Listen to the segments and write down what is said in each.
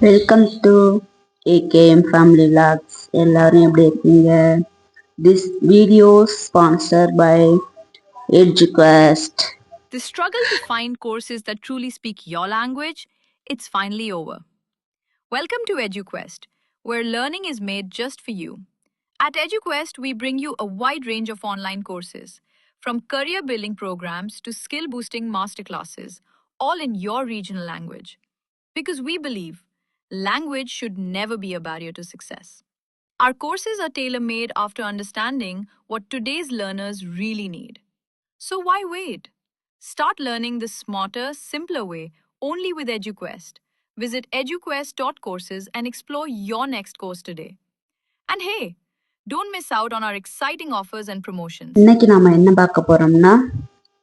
Welcome to AKM family vlogs எல்லாரும் எப்படி இருக்கீங்க this video sponsor by Educast The struggle to find courses that truly speak your language, it's finally over. Welcome to EduQuest, where learning is made just for you. At EduQuest, we bring you a wide range of online courses, from career building programs to skill boosting masterclasses, all in your regional language. Because we believe language should never be a barrier to success. Our courses are tailor made after understanding what today's learners really need. So why wait? Start learning the smarter, simpler way only with EduQuest. Visit eduquest.courses and explore your next course today. And hey, don't miss out on our exciting offers and promotions. இன்னைக்கு நாம என்ன பார்க்க போறோம்னா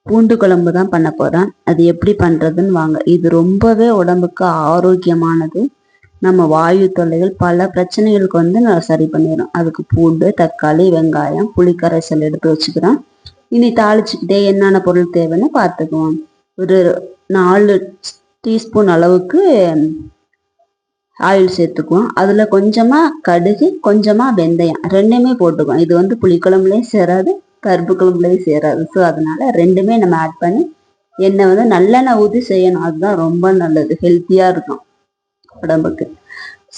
பூண்டு குழம்பு தான் பண்ண போறோம் அது எப்படி பண்றதுன்னு வாங்க இது ரொம்பவே உடம்புக்கு ஆரோக்கியமானது நம்ம வாயு தொல்லைகள் பல பிரச்சனைகளுக்கு வந்து நான் சரி பண்ணிடும் அதுக்கு பூண்டு தக்காளி வெங்காயம் புளிக்கரைசல் எடுத்து வச்சுக்கிறோம் இனி தாளிச்சுக்கிட்டே என்னென்ன பொருள் தேவைன்னு பார்த்துக்குவோம். ஒரு நாலு டீஸ்பூன் அளவுக்கு ஆயில் சேர்த்துக்குவோம். அதில் கொஞ்சமாக கடுகு கொஞ்சமாக வெந்தயம் ரெண்டுமே போட்டுக்குவோம். இது வந்து புளிக்குழம்புலையும் சேராது கருப்பு குழம்புலையும் சேராது. ஸோ அதனால் ரெண்டுமே நம்ம ஆட் பண்ணி எண்ணெய் வந்து நல்லெண்ணெய் ஊற்றி செய்யணும். அதுதான் ரொம்ப நல்லது. ஹெல்த்தியாக இருக்கும். உடம்புக்கு.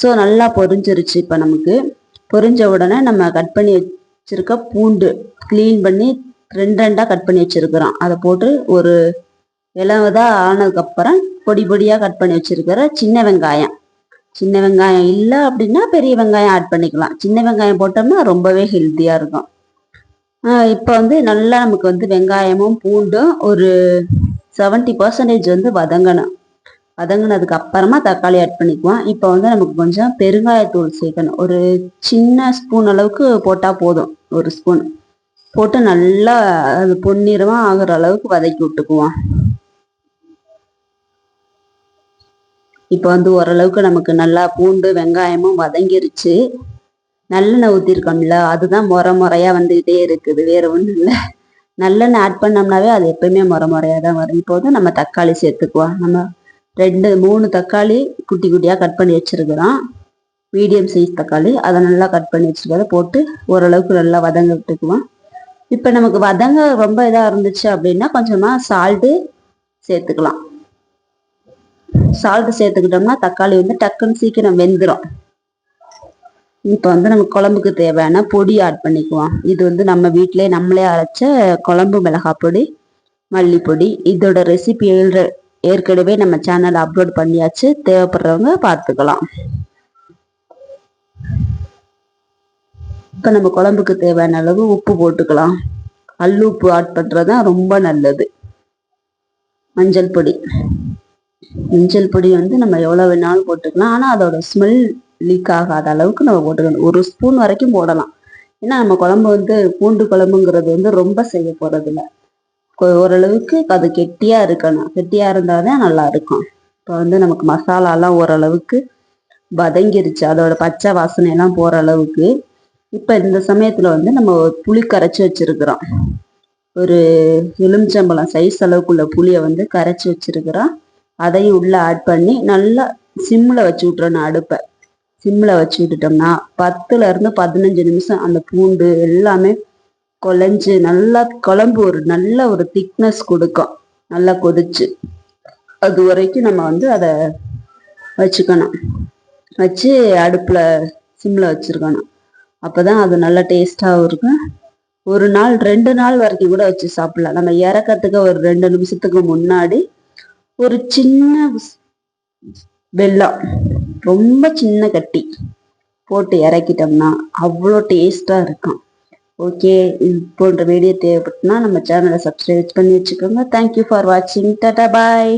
ஸோ நல்லா பொரிஞ்சிருச்சு இப்போ நமக்கு. பொரிஞ்ச உடனே நம்ம கட் பண்ணி வச்சிருக்க பூண்டு க்ளீன் பண்ணி ரெண்டு ரெண்டாக கட் பண்ணி வச்சிருக்கிறோம். அதை போட்டு ஒரு இளவதாக ஆனதுக்கப்புறம் பொடி பொடியாக கட் பண்ணி வச்சுருக்கிற சின்ன வெங்காயம். சின்ன வெங்காயம் இல்லை அப்படின்னா பெரிய வெங்காயம் ஆட் பண்ணிக்கலாம். சின்ன வெங்காயம் போட்டோம்னா ரொம்பவே ஹெல்த்தியாக இருக்கும். இப்போ வந்து நல்லா நமக்கு வந்து வெங்காயமும் பூண்டும் ஒரு செவன்ட்டி பர்சன்டேஜ் வந்து வதங்கணும். வதங்கினதுக்கு அப்புறமா தக்காளி ஆட் பண்ணிக்குவோம். இப்போ வந்து நமக்கு கொஞ்சம் பெருங்காயத்தூள் சேர்க்கணும். ஒரு சின்ன ஸ்பூன் அளவுக்கு போட்டால் போதும். ஒரு ஸ்பூன் போட்டு நல்லா அது பொன்னிறமாக ஆகிற அளவுக்கு வதக்கி விட்டுக்குவோம். இப்போ வந்து ஓரளவுக்கு நமக்கு நல்லா பூண்டு வெங்காயமும் வதங்கிருச்சு. நல்லெண்ணெய் ஊற்றிருக்கோம்ல அதுதான் முறை முறையாக வந்துக்கிட்டே இருக்குது. வேறு ஒன்றும் இல்லை. நல்லெண்ணெய் ஆட் பண்ணோம்னாவே அது எப்பயுமே முறை முறையாக தான் வரும். இப்போ வந்து நம்ம தக்காளி சேர்த்துக்குவோம். நம்ம ரெண்டு மூணு தக்காளி குட்டி குட்டியாக கட் பண்ணி வச்சுருக்குறோம். மீடியம் சைஸ் தக்காளி. அதை நல்லா கட் பண்ணி வச்சுருக்கிறத போட்டு ஓரளவுக்கு நல்லா வதங்க விட்டுக்குவோம். இப்போ நமக்கு வதங்க ரொம்ப இதாக இருந்துச்சு அப்படின்னா கொஞ்சமாக சால்ட்டு சேர்த்துக்கலாம். சால்ட்டு சேர்த்துக்கிட்டோம்னா தக்காளி வந்து டக்குன்னு சீக்கிரம் வெந்துடும் இப்போ வந்து நம்ம குழம்புக்கு தேவையான பொடி ஆட் பண்ணிக்குவோம். இது வந்து நம்ம வீட்டிலே நம்மளே அரைச்ச குழம்பு மிளகாய் பொடி மல்லிப்பொடி இதோட ரெசிபி எழுற ஏற்கனவே நம்ம சேனல் அப்லோட் பண்ணியாச்சு. தேவைப்படுறவங்க பார்த்துக்கலாம். இப்போ நம்ம குழம்புக்கு தேவையான அளவு உப்பு போட்டுக்கலாம். அல்லு உப்பு ஆட் பண்ணுறது தான் ரொம்ப நல்லது. மஞ்சள் பொடி. மஞ்சள் பொடி வந்து நம்ம எவ்வளோ வேணாலும் போட்டுக்கலாம். ஆனால் அதோட ஸ்மெல் லீக் ஆகாத அளவுக்கு நம்ம போட்டுக்கணும். ஒரு ஸ்பூன் வரைக்கும் போடலாம். ஏன்னா நம்ம குழம்பு வந்து பூண்டு குழம்புங்கிறது வந்து ரொம்ப செய்ய போகிறதில்ல ஓரளவுக்கு அது கெட்டியாக இருக்கணும். கெட்டியாக இருந்தால் தான் நல்லா இருக்கும் இப்போ வந்து நமக்கு மசாலாலாம் ஓரளவுக்கு வதங்கிருச்சு. அதோட பச்சை வாசனை எல்லாம் போகிற அளவுக்கு இப்போ இந்த சமயத்தில் வந்து நம்ம புளி கரைச்சி வச்சிருக்கிறோம். ஒரு எலுமிச்சம்பழம் சைஸ் அளவுக்குள்ள புளியை வந்து கரைச்சி வச்சிருக்கிறோம். அதையும் உள்ளே ஆட் பண்ணி நல்லா சிம்மில் வச்சு விட்றணும் அடுப்பை. சிம்மில் வச்சு விட்டுட்டோம்னா பத்துலேருந்து பதினஞ்சு நிமிஷம் அந்த பூண்டு எல்லாமே குழஞ்சு நல்லா குழம்பு ஒரு நல்ல ஒரு திக்னஸ் கொடுக்கும். நல்லா கொதிச்சு. அது வரைக்கும் நம்ம வந்து அதை வச்சுக்கணும். வச்சு அடுப்பில் சிம்மில் வச்சுருக்கணும். அப்போ தான் அது நல்லா டேஸ்ட்டாகவும் இருக்கும். ஒரு நாள் ரெண்டு நாள் வரைக்கும் கூட வச்சு சாப்பிடலாம். நம்ம இறக்கறதுக்கு ஒரு ரெண்டு நிமிஷத்துக்கு முன்னாடி ஒரு சின்ன வெல்லம் ரொம்ப சின்ன கட்டி போட்டு இறக்கிட்டோம்னா அவ்வளோ டேஸ்ட்டாக இருக்கும். ஓகே இது போன்ற வீடியோ தேவைப்பட்டுனா நம்ம சேனலை சப்ஸ்கிரைப் பண்ணி வச்சுக்கோங்க. தேங்க்யூ ஃபார் வாட்சிங் டாடா பாய்